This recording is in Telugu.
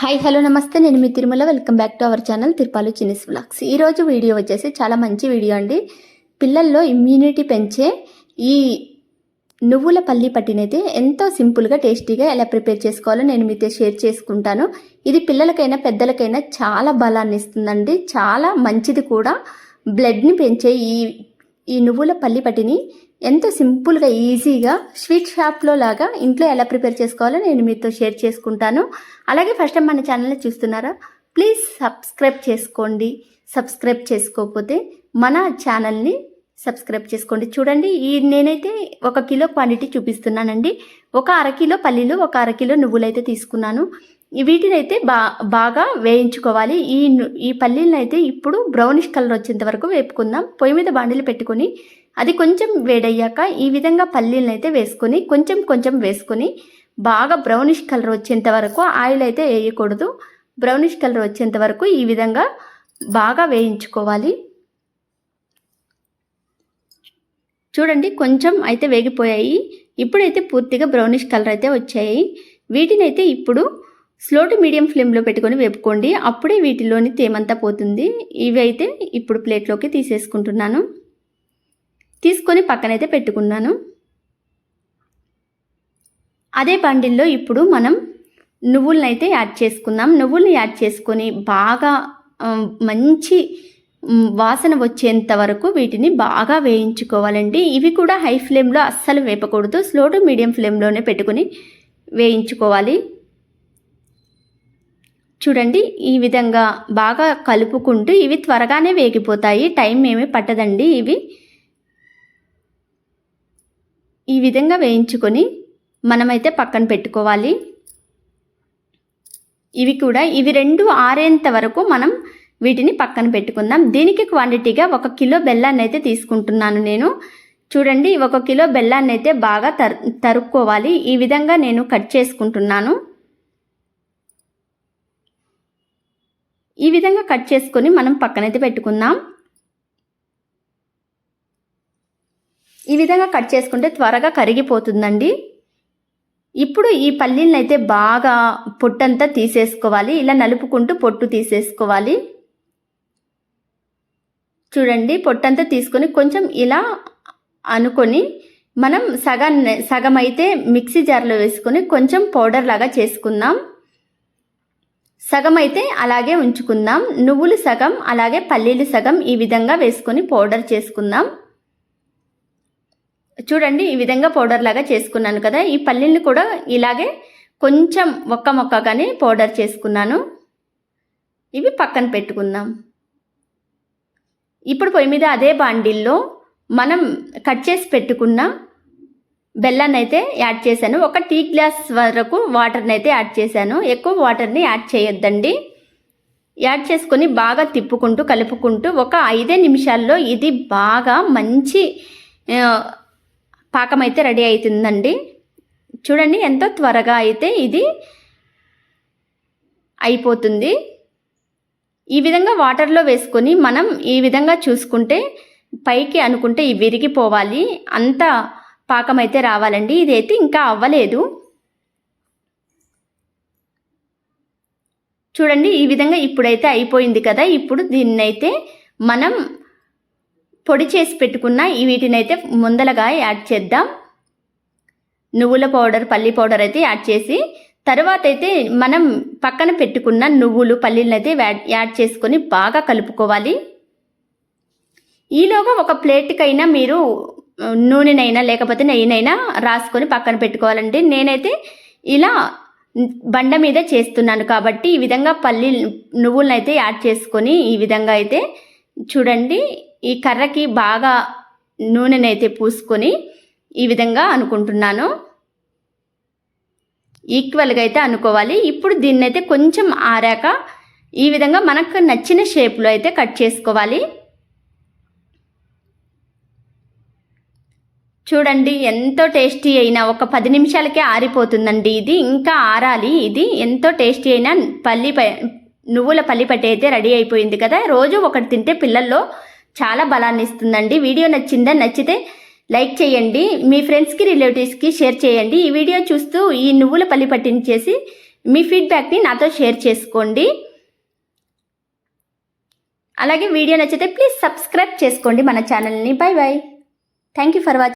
హాయ్ హలో నమస్తే. నేను మీ Tirumala. Welcome back to our channel Tirupalu చినిస్ వ్లాగ్స్ ఈరోజు వీడియో వచ్చేసి చాలా మంచి వీడియో అండి. పిల్లల్లో ఇమ్యూనిటీ పెంచే ఈ నువ్వుల పల్లి పట్టినైతే ఎంతో సింపుల్గా టేస్టీగా ఎలా ప్రిపేర్ చేసుకోవాలో నేను మీతో షేర్ చేసుకుంటాను. ఇది పిల్లలకైనా పెద్దలకైనా చాలా బలాన్ని ఇస్తుందండి. చాలా మంచిది కూడా. బ్లడ్ని పెంచే ఈ ఈ నువ్వుల పల్లి పట్టిని ఎంతో సింపుల్గా ఈజీగా స్వీట్ షాప్లో లాగా ఇంట్లో ఎలా ప్రిపేర్ చేసుకోవాలో నేను మీతో షేర్ చేసుకుంటాను. అలాగే ఫస్ట్ టైం మన ఛానల్ని చూస్తున్నారా? ప్లీజ్ సబ్స్క్రైబ్ చేసుకోండి. సబ్స్క్రైబ్ చేసుకోకపోతే మన ఛానల్ని సబ్స్క్రైబ్ చేసుకోండి. చూడండి ఈ నేనైతే ఒక కిలో క్వాంటిటీ చూపిస్తున్నానండి. ఒక అరకిలో పల్లీలు ఒక అరకిలో నువ్వులు అయితే తీసుకున్నాను. వీటినైతే బా బాగా వేయించుకోవాలి. ఈ ఈ పల్లీలను అయితే ఇప్పుడు బ్రౌనిష్ కలర్ వచ్చేంత వరకు వేపుకుందాం. పొయ్యి మీద బాండిలు పెట్టుకొని అది కొంచెం వేడయ్యాక ఈ విధంగా పల్లీలను అయితే వేసుకొని కొంచెం కొంచెం వేసుకొని బాగా బ్రౌనిష్ కలర్ వచ్చేంత వరకు ఆయిల్ అయితే వేయకూడదు. బ్రౌనిష్ కలర్ వచ్చేంత వరకు ఈ విధంగా బాగా వేయించుకోవాలి. చూడండి కొంచెం అయితే వేగిపోయాయి. ఇప్పుడైతే పూర్తిగా బ్రౌనిష్ కలర్ అయితే వచ్చాయి. వీటినైతే ఇప్పుడు స్లో టు మీడియం ఫ్లేమ్లో పెట్టుకొని వేపుకోండి. అప్పుడే వీటిలోని తేమంతా పోతుంది. ఇవి అయితే ఇప్పుడు ప్లేట్లోకి తీసేసుకుంటున్నాను. తీసుకొని పక్కనైతే పెట్టుకున్నాను. అదే బండిల్లో ఇప్పుడు మనం నువ్వులను అయితే యాడ్ చేసుకుందాం. నువ్వుల్ని యాడ్ చేసుకొని బాగా మంచి వాసన వచ్చేంత వరకు వీటిని బాగా వేయించుకోవాలండి. ఇవి కూడా హై ఫ్లేమ్లో అస్సలు వేపకూడదు. స్లో టు మీడియం ఫ్లేమ్లోనే పెట్టుకుని వేయించుకోవాలి. చూడండి ఈ విధంగా బాగా కలుపుకుంటూ ఇవి త్వరగానే వేగిపోతాయి. టైం ఏమీ పట్టదండి ఇవి. ఈ విధంగా వేయించుకొని మనమైతే పక్కన పెట్టుకోవాలి. ఇవి కూడా ఇవి రెండు ఆరేంత వరకు మనం వీటిని పక్కన పెట్టుకుందాం. దీనికి క్వాంటిటీగా ఒక కిలో బెల్లాన్ని అయితే తీసుకుంటున్నాను నేను. చూడండి ఒక కిలో బెల్లాన్ని అయితే బాగా తరు తరుక్కోవాలి. ఈ విధంగా నేను కట్ చేసుకుంటున్నాను. ఈ విధంగా కట్ చేసుకొని మనం పక్కనైతే పెట్టుకుందాం. ఈ విధంగా కట్ చేసుకుంటే త్వరగా కరిగిపోతుందండి. ఇప్పుడు ఈ పల్లీలను అయితే బాగా పొట్టంతా తీసేసుకోవాలి. ఇలా నలుపుకుంటూ పొట్టు తీసేసుకోవాలి. చూడండి పొట్టంతా తీసుకొని కొంచెం ఇలా అనుకొని మనం సగం సగం అయితే మిక్సీ జార్లో వేసుకొని కొంచెం పౌడర్ లాగా చేసుకుందాం. సగం అయితే అలాగే ఉంచుకుందాం. నువ్వులు సగం అలాగే పల్లీలు సగం ఈ విధంగా వేసుకొని పౌడర్ చేసుకుందాం. చూడండి ఈ విధంగా పౌడర్ లాగా చేసుకున్నాను కదా. ఈ పల్లీలు కూడా ఇలాగే కొంచెం ఒక్క మొక్కగానే పౌడర్ చేసుకున్నాను. ఇవి పక్కన పెట్టుకుందాం. ఇప్పుడు పొయ్యి మీద అదే బాండిల్లో మనం కట్ చేసి పెట్టుకున్న బెల్లాన్ని అయితే యాడ్ చేశాను. ఒక టీ గ్లాస్ వరకు వాటర్ని అయితే యాడ్ చేశాను. ఎక్కువ వాటర్ని యాడ్ చేయొద్దండి. యాడ్ చేసుకొని బాగా తిప్పుకుంటూ కలుపుకుంటూ ఒక ఐదే నిమిషాల్లో ఇది బాగా మంచి పాకం అయితే రెడీ అవుతుందండి చూడండి ఎంతో త్వరగా అయితే ఇది అయిపోతుంది. ఈ విధంగా వాటర్లో వేసుకొని మనం ఈ విధంగా చూసుకుంటే పైకి అనుకుంటే ఇవి విరిగిపోవాలి. అంత పాకం అయితే రావాలండి. ఇదైతే ఇంకా అవ్వలేదు. చూడండి ఈ విధంగా ఇప్పుడైతే అయిపోయింది కదా. ఇప్పుడు దీన్నైతే మనం పొడి చేసి పెట్టుకున్న వీటినైతే ముందలగా యాడ్ చేద్దాం. నువ్వుల పౌడర్ పల్లి పౌడర్ అయితే యాడ్ చేసి తర్వాత అయితే మనం పక్కన పెట్టుకున్న నువ్వులు పల్లీలను అయితే యాడ్ యాడ్ చేసుకొని బాగా కలుపుకోవాలి. ఈలోగా ఒక ప్లేట్కైనా మీరు నూనెనైనా లేకపోతే నెయ్యినైనా రాసుకొని పక్కన పెట్టుకోవాలండి. నేనైతే ఇలా బండ మీద చేస్తున్నాను కాబట్టి ఈ విధంగా పల్లి నువ్వులను అయితే యాడ్ చేసుకొని ఈ విధంగా అయితే చూడండి ఈ కర్రకి బాగా నూనెనైతే పూసుకొని ఈ విధంగా అనుకుంటున్నాను. ఈక్వల్గా అయితే అనుకోవాలి. ఇప్పుడు దీన్నైతే కొంచెం ఆరాక ఈ విధంగా మనకు నచ్చిన షేప్లో అయితే కట్ చేసుకోవాలి. చూడండి ఎంతో టేస్టీ అయినా ఒక పది నిమిషాలకే ఆరిపోతుందండి ఇది. ఇంకా ఆరాలి ఇది. ఎంతో టేస్టీ అయినా పల్లి నువ్వుల పల్లి పట్టి అయితే రెడీ అయిపోయింది కదా. రోజు ఒకటి తింటే పిల్లల్లో చాలా బలాన్ని ఇస్తుందండి. వీడియో నచ్చిందా నచ్చితే లైక్ చేయండి. మీ ఫ్రెండ్స్కి రిలేటివ్స్కి షేర్ చేయండి. ఈ వీడియో చూస్తూ ఈ నువ్వుల పల్లి పట్టిని చేసి మీ ఫీడ్బ్యాక్ని నాతో షేర్ చేసుకోండి. అలాగే వీడియో నచ్చితే ప్లీజ్ సబ్స్క్రైబ్ చేసుకోండి మన ఛానల్ని. Bye bye thank you for watching